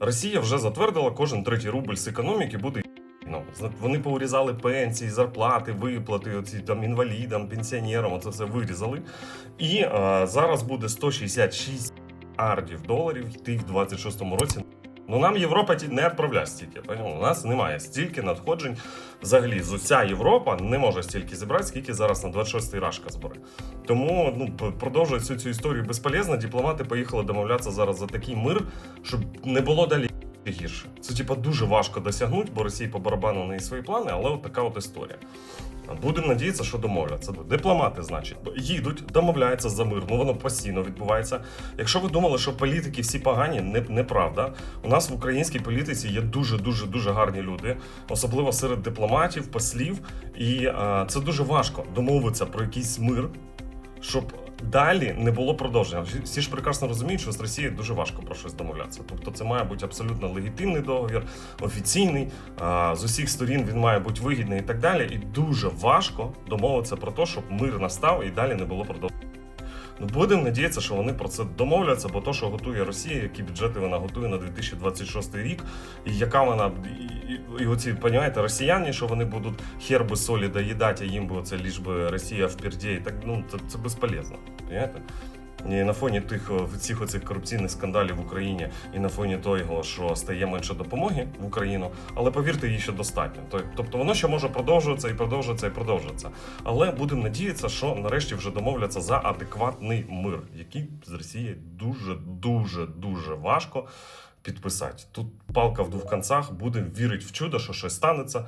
Росія вже затвердила, кожен третій рубль з економіки буде. Ну, вони поурізали пенсії, зарплати, виплати, оці там інвалідам, пенсіонерам, Це все вирізали. І е, зараз буде 166 ардів доларів йти в 26-му році. Ну нам Європа не відправляє стільки. понятно? У нас немає стільки надходжень. Взагалі, з уся Європа не може стільки зібрати, скільки зараз на 26-й рашка збере. Тому ну продовжує цю цю історію безполезно. Дипломати поїхали домовлятися зараз за такий мир, щоб не було далі гірше. Це типа дуже важко досягнути, бо Росії по барабану неї свої плани, але от така от історія. Будемо надіятися, що домовляться. Дипломати, значить, їдуть, домовляються за мир. Ну воно постійно відбувається. Якщо ви думали, що політики всі погані, не, неправда. У нас в українській політиці є дуже дуже дуже гарні люди, особливо серед дипломатів, послів. І а, це дуже важко домовитися про якийсь мир, щоб далі не було продовження. Всі- ж прекрасно розуміють, що з Росією дуже важко про щось домовлятися. Тобто, це має бути абсолютно легітимний договір, офіційний. З усіх сторін він має бути вигідний і так далі. І дуже важко домовитися про те, щоб мир настав і далі не було продовження. Ну, будемо надіятися, що вони про це домовляться, бо то, що готує Росія, які бюджети вона готує на 2026 рік, і яка вона і, і, оці, понімаєте, росіяни, що вони будуть херби солі доїдати, а їм би оце ліж би Росія в і так ну це, це безполезно. Понімаєте? І на фоні тих о, цих оцих корупційних скандалів в Україні, і на фоні того, що стає менше допомоги в Україну, але повірте, її ще достатньо. Тобто воно ще може продовжуватися і продовжуватися і продовжуватися. Але будемо надіятися, що нарешті вже домовляться за адекватний мир, який з Росії дуже дуже дуже важко підписати. Тут палка в двох концах, будемо вірити в чудо, що щось станеться.